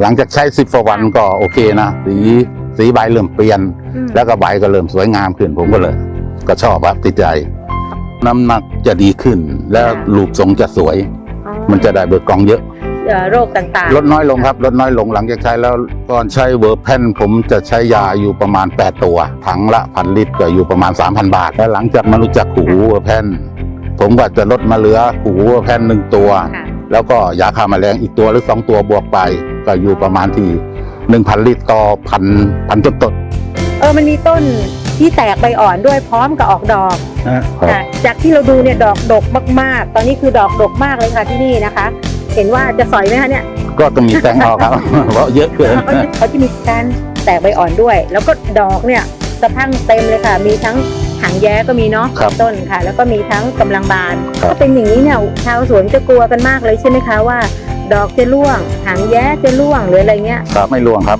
หลังจากใช้สิบกว่าวันก็โอเคนะสีสีใบเริ่มเปลี่ยนอืมแล้วก็ใบก็เริ่มสวยงามขึ้นผมก็เลย ก็ชอบครับติดใจ น้ำหนักจะดีขึ้น แล้วรูปทรงจะสวยอ๋อมันจะได้เบิกกองเยอะเอ่อโรคต่างๆลดน้อยลงครับลดน้อยลงหลังจากใช้แล้วก่อนใช้เวอร์แพนผมจะใช้ยาอยู่ประมาณ 8 ตัว ถังละพันลิตรก็อยู่ประมาณ 3,000 บาท แล้วหลังจากมารู้จักขู่หูเวอร์แพนผมก็จะลดมาเหลือขู่หูเวอร์แพนหนึ่งตัว ค่ะแล้วก็ยาฆ่าแมลงอีกตัวหรือสองตัวบวกไป ก็อยู่ประมาณที่หนึ่งพันลิตรต่อพันพันต้นต้นเออมันมีต้นที่แตกใบอ่อนด้วยพร้อมกับออกดอกครับ ค่ะจากที่เราดูเนี่ยดอกดกมากๆ ตอนนี้คือดอกดกมากเลยค่ะที่นี่นะคะ เห็นว่าจะสอยไหมคะเนี่ยก็ต้องมีแตงออกครับ เพราะเยอะเกิน เขาจะเขาจะมีการแตกใบอ่อนด้วย แล้วก็ดอกเนี่ยสะพรั่งเต็มเลยค่ะ มีทั้งหางแย้ก็มีเนาะครับต้นค่ะ แล้วก็มีทั้งกำลังบานครับ ถ้าเป็นอย่างนี้เนี่ยชาวสวนจะกลัวกันมากเลยใช่ไหมคะว่า ดอกจะร่วง หางแย้จะร่วงหรืออะไรเงี้ยครับไม่ล่วงครับ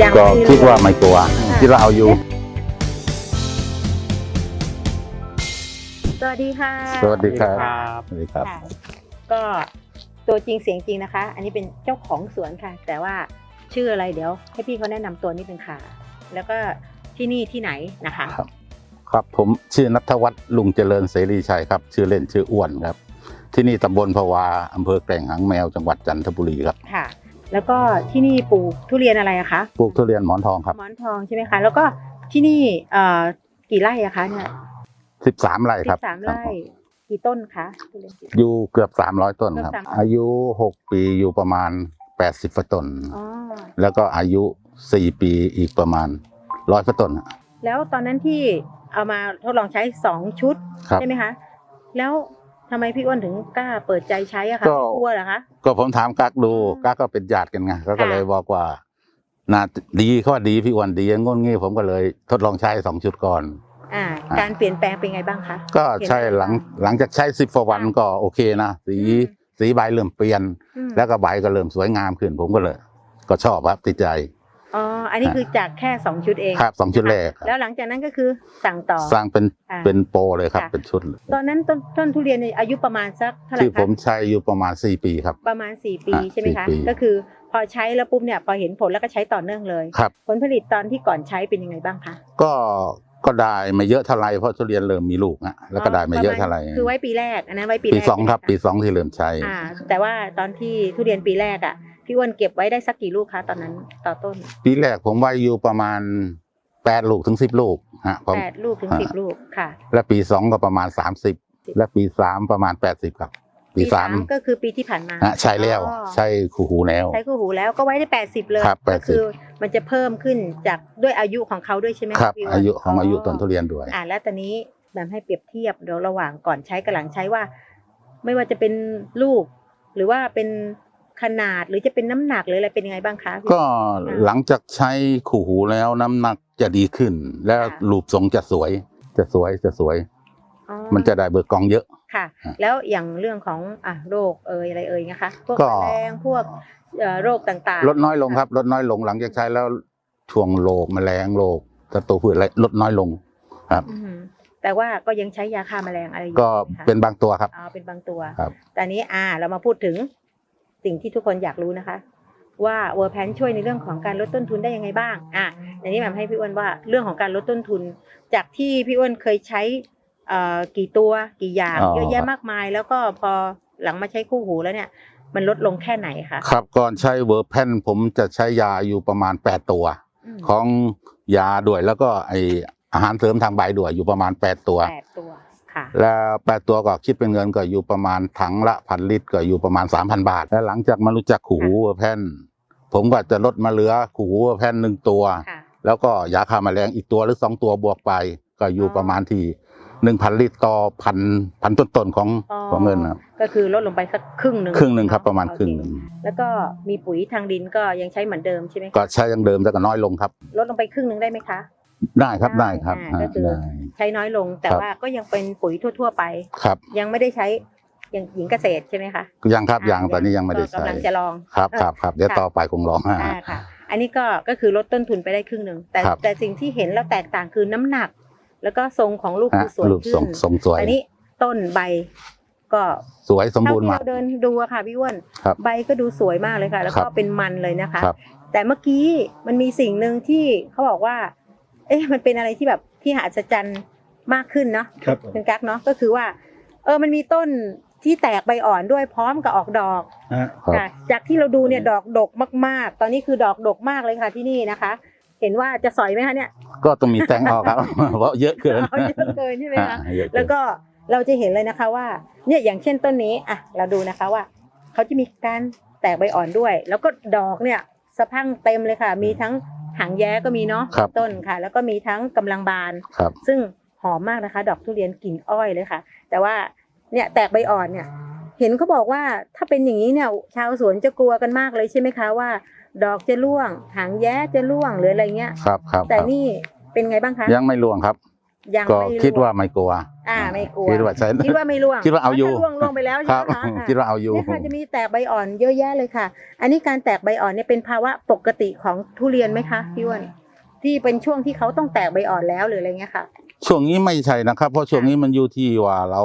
ยังก็ไม่คิดร่งว่าไม่กลัวค่ะคิดว่าเอาอยู่ สวัสดีค่ะสวัสดีครับครับสวัสดีครับ ค่ะก็ตัวจริงเสียงจริงนะคะ อันนี้เป็นเจ้าของสวนค่ะ แต่ว่าชื่ออะไรเดี๋ยวให้พี่เขาแนะนำตัวนิดนึงค่ะ แล้วก็ที่นี่ที่ไหนนะคะ ครับ ครับผมชื่อนัทวัฒน์ลุงเจริญเสรีชัยครับ ชื่อเล่นชื่ออ้วนครับ ที่นี่ตำบลพะวาอำเภอแกลงหางแมวจังหวัดจันทบุรีครับ ค่ะ แล้วก็ที่นี่ปลูกทุเรียนอะไรอะคะปลูกทุเรียนหมอนทองครับหมอนทองใช่ไหมคะ แล้วก็ที่นี่เอ่อกี่ไร่อะคะเนี่ยสิบสามไร่สิครับบสามไร่กี่ต้นคะทุเรียนกี่ต้น อยู่เกือบสามร้อยต้นครับ เกือบ300 อายุหกปีอยู่ประมาณแปดสิบต้น อ๋อแล้วก็อายุสี่ปีอีกประมาณร้อยต้นครับแล้วตอนนั้นที่เอามาทดลองใช้สองชุดครับ ใช่ไหมคะ แล้ว ทำไมพี่อ้วนถึงกล้าเปิดใจใช้อะคะก็ กลัวเหรอคะ ก็ผมถามกักดูอืมกักก็เป็นญาติกันไงเขาก็ค่ะ เลยบอกว่าน่าดีเขาว่าดีพี่อ้วันดีงนงี้ผมก็เลยทดลองใช้สองชุดก่อนอ่าอ่า การเปลี่ยนแปลงเป็นไงบ้างคะ ก็ใช่เห็นไหมหลังหลังจากใช้สิบกว่าวันก็โอเคนะสีอืม สีใบเริ่มเปลี่ยน อืมแล้วก็ใบก็เริ่มสวยงามขึ้น ผมก็เลย ก็ชอบครับติดใจ อ๋อ อันนี้อ่าคือจากแค่สองชุดเอง ครับสองชุดแรกครับแล้วหลังจากนั้นก็คือสั่งต่อ สร้างเป็นอ่าเป็นโปรเลยครับค่ะเป็นชุดเลยตอนนั้นต้นต้นทุเรียนเนี่ยอายุประมาณสักเท่าไหร่ที่ผคะมใช้อยู่ประมาณสี่ปีครับ ประมาณสี่ปีอ่าใช่ไหมคะสี่ปีก็คือพอใช้แล้วปุ๊บเนี่ยพอเห็นผลแล้วก็ใช้ต่อเนื่องเลยครับผลผลิตตอนที่ก่อนใช้เป็นยังไงบ้างคะ ก็ก็ได้ไม่เยอะเท่าไหรเพราะทุเรียนเริ่มมีลูกนะแล้วก็ได้ไม่เยอะเท่าไหรคือไว้ปีแรกอันนั้นไว้ปีแรปีกสองครับใช่ปีไหมะสองที่เริ่มใช้อ่าแต่ว่าตอนที่ทุเรียนปีแรกอะ พี่อ้วนเก็บไว้ได้สักกี่ลูกคะตอนนั้นต่อต้น ปีแรกผมไว้อยู่ประมาณแปดลูกถึงสิบลูกฮะผม แปดลูกถึงอ่า สิบลูกค่ะ และปีสองก็ประมาณสามสิบและปีสามประมาณแปดสิบครับปีสามก็คือปีที่ผ่านมาฮะใช่แล้วอ๋อใช่คู่หูแล้ว ใช้คู่หูแล้วก็ไว้ได้แปดสิบเลยครับก็คือ80มันจะเพิ่มขึ้นจากด้วยอายุของเขาด้วยใช่ไหมะครับพี่วนอายุของอายุต้นทุเรียนด้วย อ่าแล้วตอนนี้แบบให้เปรียบเทียบเดี๋ยวระหว่างก่อนใช้กับหลังใช้ว่า ไม่ว่าจะเป็นลูก หรือว่าเป็น ขนาดหรือจะเป็นน้ำหนักหรืออะไรเป็นยังไงบ้างคะพี่ก็หลังจากใช้คู่หูแล้วน้ำหนักจะดีขึ้น และค่ะรูปทรงจะสวย จะสวยจะสวยอ๋อมันจะได้เบิกกองเยอะค่ะฮะแล้วอย่างเรื่องของอะโรคเอ่ยอะไรเอ่ยนะคะพวกก็แมลงพวกเอ่อโรคต่างๆ ลดน้อยลงครับ ลดน้อยลงหลังจากใช้แล้วช่วงโรคแมลงโรคศัตรูพืชอะไรลดน้อยลงครับอืมแต่ว่าก็ยังใช้ยาฆ่าแมลงอะไรอยู่ก็ไหมคะเป็นบางตัวครับอ๋อเป็นบางตัวครับแต่อันนี้อ่าเรามาพูดถึง สิ่งที่ทุกคนอยากรู้นะคะ ว่าเวอร์แพนช่วยในเรื่องของการลดต้นทุนได้ยังไงบ้างอะอันนี้แหม่มให้พี่อ้วนว่าเรื่องของการลดต้นทุน จากที่พี่อ้วนเคยใช้เอ่อกี่ตัวกี่อย่างอ๋อเยอะแยะมากมาย แล้วก็พอหลังมาใช้คู่หูแล้วเนี่ย มันลดลงแค่ไหนคะครับก่อนใช้เวอร์แพนผมจะใช้ยาอยู่ประมาณ 8 ตัวอืมของยาด้วยแล้วก็ไออาหารเสริมทางใบด้วยอยู่ประมาณ 8 ตัวแปดตัวค่ะ แล้วแปดตัวก็คิดเป็นเงินก็อยู่ประมาณถังละพันลิตรก็อยู่ประมาณ3,000บาท แล้วหลังจากมารู้จักขู่หูเวอร์แพนผมก็จะลดมาเหลือขู่หูเวอร์แพนหนึ่งตัวค่ะแล้วก็ยาฆ่าแมลงอีกตัวหรือสองตัวบวกไป ก็อยู่อ๋อประมาณที่หนึ่งพันลิตรต่อพันพันต้นๆของอ๋อของเงินนะครับก็คือลดลงไปสักครึ่งหนึ่งครึ่งหนึ่งครับประมาณครึ่งหนึ่งโอเคแล้วก็มีปุ๋ยทางดินก็ยังใช้เหมือนเดิมใช่ไหมคะก็ใช้อยังเดิมแต่ก็น้อยลงครับ ลดลงไปครึ่งหนึ่งได้ไหมคะ ได้ครับได้ครับอ่าก็คือได้ ใช้น้อยลงแต่ครับ ว่าก็ยังเป็นปุ๋ยทั่ว ๆ ไป ครับยังไม่ได้ใช้อย่างหญิงเกษตรใช่ไหมคะยังครับยังตอนนี้ยังไม่ได้ก็ใช้กำลังจะลองครับครับครับเดี๋ยวค่ะต่อไปคงลองอ่าค่ะ อันนี้ก็ก็คือลดต้นทุนไปได้ครึ่งหนึ่งแต่ครับ แต่สิ่งที่เห็นแล้วแตกต่างคือน้ำหนัก แล้วก็ทรงของลูกฮะคือสวยรูปทขึ้รงนทรงสวย อันนี้ต้นใบก็สวยสมบูรณ์เท่มากที่เเดินดูอะค่ะพี่อ้วนครับใบก็ดูสวยมากเลยค่ะ แล้วก็ครับ เป็นมันเลยนะคะ ครับ แต่เมื่อกี้มันมีสิ่งหนึ่งที่เขาบอกว่า เอ๊ะมันเป็นอะไรที่แบบที่หัศจรรย์มากขึ้นเนาะครับคุณกั๊กเนาะก็คือว่า เออมันมีต้นที่แตกใบอ่อนด้วยพร้อมกับออกดอกฮะครับ ค่ะจากที่เราดูเนี่ยดอกดกมากๆ ตอนนี้คือดอกดกมากเลยค่ะที่นี่นะคะ เห็นว่าจะสอยไหมคะเนี่ยก็ต้องมีแตงออกครับ เพราะเยอะเกินเอาเยอะเกินใช่ไหมคะ อ่าเยอะเนแล้วก็เราจะเห็นเลยนะคะว่าเนี่ยอย่างเช่นต้นนี้อะเราดูนะคะว่าเขาจะมีการแตกใบอ่อนด้วย แล้วก็ดอกเนี่ยสะพรั่งเต็มเลยค่ะ มีทั้ง หางแย้ก็มีเนาะครับต้นค่ะ แล้วก็มีทั้งกำลังบาน ครับ ซึ่งหอมมากนะคะ ดอกทุเรียนกลิ่นอ้อยเลยค่ะ แต่ว่าเนี่ยแตกใบอ่อนเนี่ย เห็นเขาบอกว่าถ้าเป็นอย่างนี้เนี่ยชาวสวนจะกลัวกันมากเลยใช่ไหมคะว่า ดอกจะร่วง หางแย้จะร่วงหรืออะไรเงี้ย ครับครับแต่ครับนี่เป็นไงบ้างคะยังไม่ล่วงครับ ยังก็ไม่ร่งคิดว่าไม่กลัวอ่าไม่กลัว คิดว่าใช่ คิดว่าไม่ร่วงคิดว่าเอาอยู่ถ้ร่วงร่วงไปแล้วคใช่รับ ไหมคะอ่า คิดว่าเอาอยู่ เนี่ยค่ะจะมีแตกใบอ่อนเยอะแยะเลยค่ะ อันนี้การแตกใบอ่อนเนี่ยเป็นภาวะปกติของทุเรียนไหมคะพี่อ้วนที่เป็นช่วงที่เขาต้องแตกใบอ่อนแล้วหรืออะไรเงี้ยค่ะ ช่วงนี้ไม่ใช่นะครับ เพราะช่วงนี้มันอยู่ที่ว่าเรา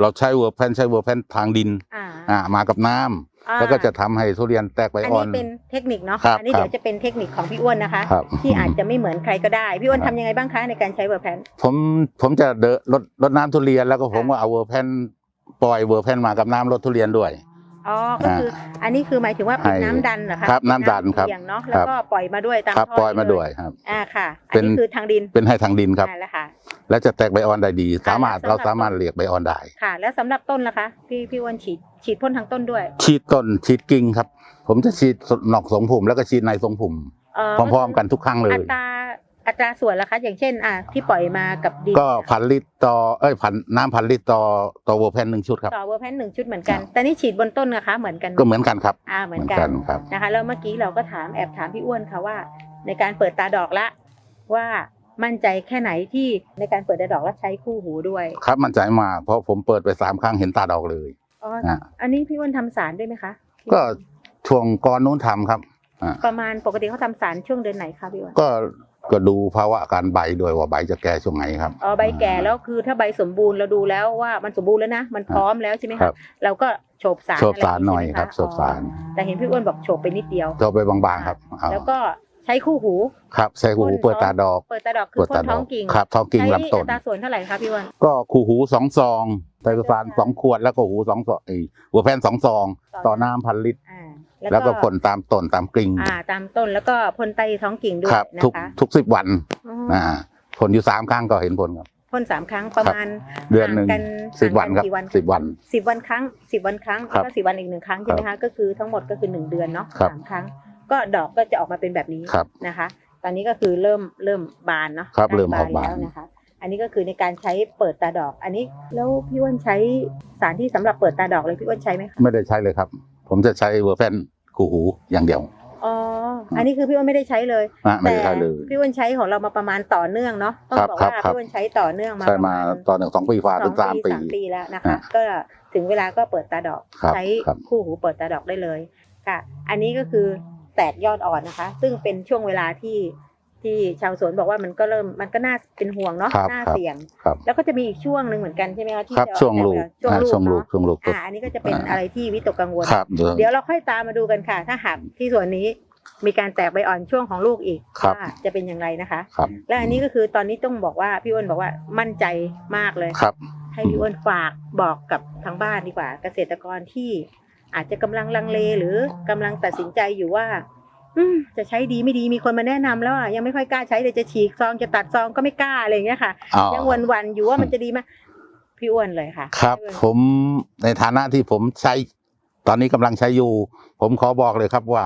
เราใช้เวอร์แพนใช้เวอร์แพนทางดิน อ่า อ่ามากับน้ำอ่า แล้วก็จะทำให้ทุเรียนแตกใบอันอ่อนี้นเป็นเทคนิคเนาะครับอันี้ครับเดี๋ยวจะเป็นเทคนิคของพี่อ้วนนะคะครับที่อาจจะไม่เหมือนใครก็ได้ พี่อ้วนครัทำบยังไงบ้างคะในการใช้เวอร์แพนผมผมจะเดนรดรดน้ำทุเรียนแล้วก็ผมค่ะก็เอาเวอร์แพนปล่อยเวอร์แพนมากับน้ำรดทุเรียนด้วยอ๋อ ก็คืออันนี้คือหมายถึงว่าเป็นให้น้ำดันเหรอคะครับน้ำดันครับเบี่ยงเนาะแล้วก็ปล่อยมาด้วยตามครับท่ปล่อยมานี้ด้วยครับ อ่าค่ะ อัเป็นนนี้คือทางดินเป็นให้ทางดินครับอ่าแล้วค่ะ และจะแตกใบอ่อนได้ดี สามารถแล้วสำหรับเราสามารถเรียกใบอ่อนได้ ค่ะ แล้วสำหรับต้นล่ะคะ พี่พี่อ้วนฉีดฉีดพ่นทางต้นด้วย ฉีดต้นฉีดกิ่งครับ ผมจะฉีดนอกทรงผุ่มแล้วก็ฉีดในทรงผุ่มเอ่อพร้อมๆกันทุกครั้งเลย อัตราอัตราส่วนล่ะคะ อย่างเช่น อ่าที่ปล่อยมากับดินก็พันลิตรต่อเอ้ยพันน้ำพันลิตรต่อต่อเวอร์แพนหนึ่งชุดครับ ต่อเวอร์แพนหนึ่งชุดเหมือนกันครับแต่นี่ฉีดบนต้นนะคะ เหมือนกันไหมก็เหมือนกันครับ อ่าเหมือนกัน ครับ นะคะแล้วเมื่อกี้เราก็ถามแอบถามพี่อ้วนค่ะว่า ในการเปิดตาดอกละว่า มั่นใจแค่ไหนที่ในการเปิดตาดอกแล้วใช้คู่หูด้วย ครับมั่นใจมากเพราะผมเปิดไปสามครั้งเห็นตาดอกเลยอ๋อนะอันนี้พี่อ้วนทำสารด้วยไหมคะก็ช่วงก่อนนู้นทำครับอ่าประมาณปกติเขาทำสารช่วงเดือนไหนคะพี่อ้วนก็ก็ดูภาวะการใบด้วยว่าใบจะแก่ช่วงไหนครับอ๋อใบแก่แล้วคือถ้าใบสมบูรณ์เราดูแล้วว่ามันสมบูรณ์แล้วนะมันพร้อมแล้วใช่ไหมครัคะบเราก็โฉบสารโฉบสาระไหน่อยใช่ไมะครับโฉบสารอ๋อแต่เห็นพี่อ้วนบอกโฉบไปนิดเดียวจะไปบางๆครับเอาแล้วก็ ใช้คู่หู ครับใส่หูพ่นเปิดตาดอกเปิดตาดอกคือเปิดพ่ตานดท้ออกงกิ่งครับท้องกิ่งใช้ลำต้นอัตราส่วนเท่าไหร่คะพี่อ้วนก็คู่หูสองซองไตรสารสองขวดแล้วก็หูสองซองไอ้หัวแพนสองซอง ต่อน้ำพันลิตร อ่าแล้วก็พ่นตามต้นตามกิ่งอ่า ตามต้นแล้วก็พ่นใต้ท้องกิ่งด้วยครับ นะทุกคะทุกสิบวันอ๋ออ่าพ่นอยู่สามครั้งก็เห็นผลครับ พ่นสามครั้งประมาณเดือนหนึ่งห่ากัสิบวันครับห่างกักี่วันสิบวัน สิบวันครั้งสิบวันครั้งครัแล้วบก็สิบวันอีกหนึ่งครั้งใช่ไหมคะก็คือทั้งหมดก็คือหนึ่งเดือนเนาะครับ สามครั้ง ก็ดอกก็จะออกมาเป็นแบบนี้ครับนะคะ ตอนนี้ก็คือเริ่มเริ่มบานเนาะครับใล้เริ่มออกบานแล้วนะคะ อันนี้ก็คือในการใช้เปิดตาดอก อันนี้แล้วพี่อ้วนใช้สารที่สำหรับเปิดตาดอกเลยพี่อ้วนใช้ไหมคะไม่ได้ใช้เลยครับ ผมจะใช้เวอร์แพนคู่หูอย่างเดียวอ๋ออันนี้คือพี่อ้วนไม่ได้ใช้เลยนะไม่ได้ใช้เลยพี่อ้วนใช้ของเรามาประมาณต่อเนื่องเนาะต้องครับบอกครับว่าครับพี่อ้วนใช้ต่อเนื่องมาใช้ประมามาณตอนหนึ่งสองปีฝ่าสถึองงสามปีปีสามปีแล้วนะคะอะก็ถึงเวลาก็เปิดตาดอกครับใช้ครับคู่หูเปิดตาดอกได้เลยค่ะ อันนี้ก็คือ แตกยอดอ่อนนะคะ ซึ่งเป็นช่วงเวลาที่ที่ชาวสวนบอกว่ามันก็เริ่มมันก็น่าเป็นห่วงเนาะครับน่าครับเสี่ยง ครับแล้วก็จะมีอีกช่วงหนึ่งเหมือนกันใช่ไหมคะที่ครับจะช่วงลูกช่วงอ่าลูกช่วงลูกเนาะช่วงลูกอ่าอันนี้ก็จะเป็นอ่าอะไรที่วิตกกังวล ครับเดี๋ยว เดี๋ยวเราค่อยตามมาดูกันค่ะ ถ้าหากที่ส่วนนี้มีการแตกใบอ่อนช่วงของลูกอีกครับ ว่าจะเป็นอย่างไรนะคะ ครับและอันนี้ก็คือตอนนี้ต้องบอกว่าพี่อ้วนบอกว่ามั่นใจมากเลย ครับ ให้พี่อ้วนฝากบอกกับทางบ้านดีกว่า เกษตรกรที่ อาจจะกำลังลังเลหรือกำลังตัดสินใจอยู่ว่า อืมจะใช้ดีไม่ดีมีคนมาแนะนำแล้วอะยังไม่ค่อยกล้าใช้เลยจะฉีกซองจะตัดซองก็ไม่กล้าอะไรอย่างเงี้ยค่ะอ๋อยังวันวันๆอยู่ว่ามันจะดีไหมพี่อ้วนเลยค่ะ ครับพี่อ้วนผมในฐานะที่ผมใช้ ตอนนี้กำลังใช้อยู่ ผมขอบอกเลยครับว่า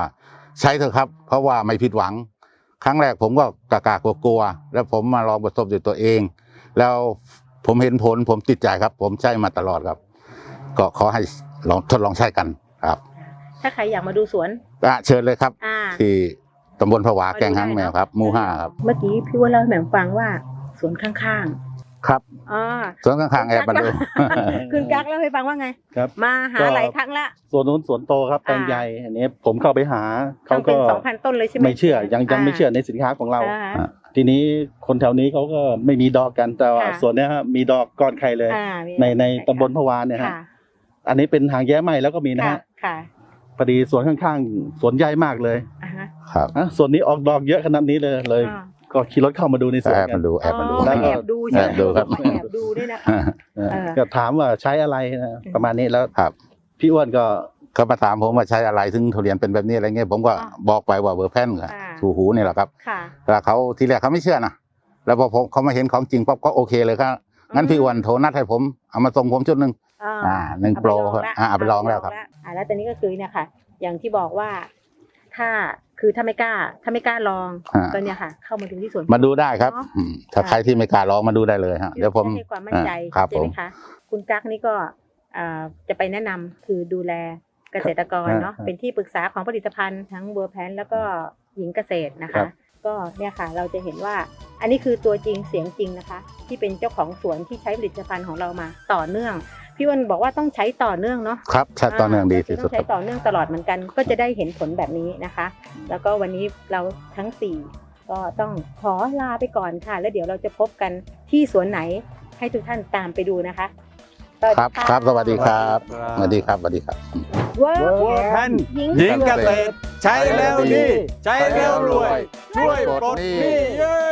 ใช้เถอะครับ เพราะว่าไม่ผิดหวัง ครั้งแรกผมก็กากากลัวๆแล้วผมมาลองประสบด้วยตัวเอง แล้วผมเห็นผลผมติดใจครับ ผมใช้มาตลอดครับ ก็ขอให้ ลองทดลองใช้กันครับ ถ้าใครอยากมาดูสวนอะเชิญเลยครับ อ่า ที่ตำบลผวามาดูแกงหางแมวครับหมู่ห้าครับ เมื่อกี้พี่อ้วนเล่าให้แหม่มฟังว่าสวนข้างครับ ๆอ่าส่วนข้างๆแอบมาดู คุณกั๊กเล่าให้ฟังว่าไง ครับ มาหาก็ หลายครั้งละ ส่วนนู้นสวนโตครับแปลงอ่า ใหญ่อันนี้ผมเข้าไปหาเขาทำเป็ก็นสองพันต้นเลยใช่ไหมไม่เชื่อยังยังไม่เชื่อในสินค้าของเรา อ่าอ่าทีนี้คนแถวนี้เขาก็ไม่มีดอกกันแต่ว่าค่ะ ส่วนเนี้ยฮะมีดอกก่อนใครเลย อ่ามีในในค่ะตำบลพะวานเนี่ยฮะค่ะ อันนี้เป็นหางแย้ใหม่แล้วก็มีนะค่ะฮะค่ะพอดีสวนข้างๆสวนใหญ่มากเลยอ่าฮะครับอะส่วนนี้ออกดอกเยอะขนาดนี้เลยเลย อ่าก็ขี่รถเข้ามาดูในสวนแอบกัมาน ดูแอบมาดู อ๋อแล้วก็แอบดูใช่ไหมแอบดูครับ แอบดูด้วยนะคะ เออเออ ก็ถามว่าใช้อะไรนะประมาณนี้แล้วครับ พี่อ้วนก็ เขามาถามผมว่าใช้อะไรถึงทุเรียนเป็นแบบนี้อะไรเงี้ยผมก็อ่าบอกไปว่าเวอร์แพนค่ะอ่า ถูหูนี่แหละครับค่ะ แล้วเขาทีแรกเขาไม่เชื่อนะแล้วพอผมเขามาเห็นของจริงปั๊บก็โอเคเลยครับ งั้นพี่อ้วนโทรนัดให้ผม เอามาส่งผมชุดหนึ่งอ่าหนึ่งเอาโปรไปลองครับละอ่าเอาไปลองแล้วครับอ่าแล้วตอนนี้ก็คือเนี่ยค่ะ อย่างที่บอกว่าถ้าคือถ้าไม่กล้า ถ้าไม่กล้าลองอ่าก็เนี่ยค่ะ เข้ามาดูที่สวนมาดูได้ครับเนาะอืมถ้าใครที่ไม่กล้าลองมาดูได้เลยฮะพี่เดี๋ยวผมจะให้ความมั่นใจอ่าครับใช่ไหมผมคะคุณกั๊กนี่ก็อ่าจะไปแนะนำคือดูแลเกษตรกรเนาะครับเป็นที่ปรึกษาของผลิตภัณฑ์ทั้งเบอร์แพนแล้วก็หญิงเกษตรนะครัคะบ ก็เนี่ยค่ะเราจะเห็นว่าอันนี้คือตัวจริงเสียงจริงนะคะ ที่เป็นเจ้าของสวนที่ใช้ผลิตภัณฑ์ของเรามาต่อเนื่อง พี่อ้วันบอกว่าต้องใช้ต่อเนื่องเนาะครับใช้ต่อเนื่องดีที่สุดต้องใช้ต่อเนื่องตลอดเหมือนกัน ก็จะได้เห็นผลแบบนี้นะคะ แล้วก็วันนี้เราทั้งสี่ก็ต้องขอลาไปก่อนค่ะ แล้วเดี๋ยวเราจะพบกันที่สวนไหนให้ทุกท่านตามไปดูนะคะสวัสคดีรับะครับสวัสดีครับครับสวัสดีครับสวัสดีครับเวิร์เวิร์กกแพนหญิงหญิงเกษตร ใช้แล้วดี ใช้แล้วรวย ช่วยปลดหนี้เย้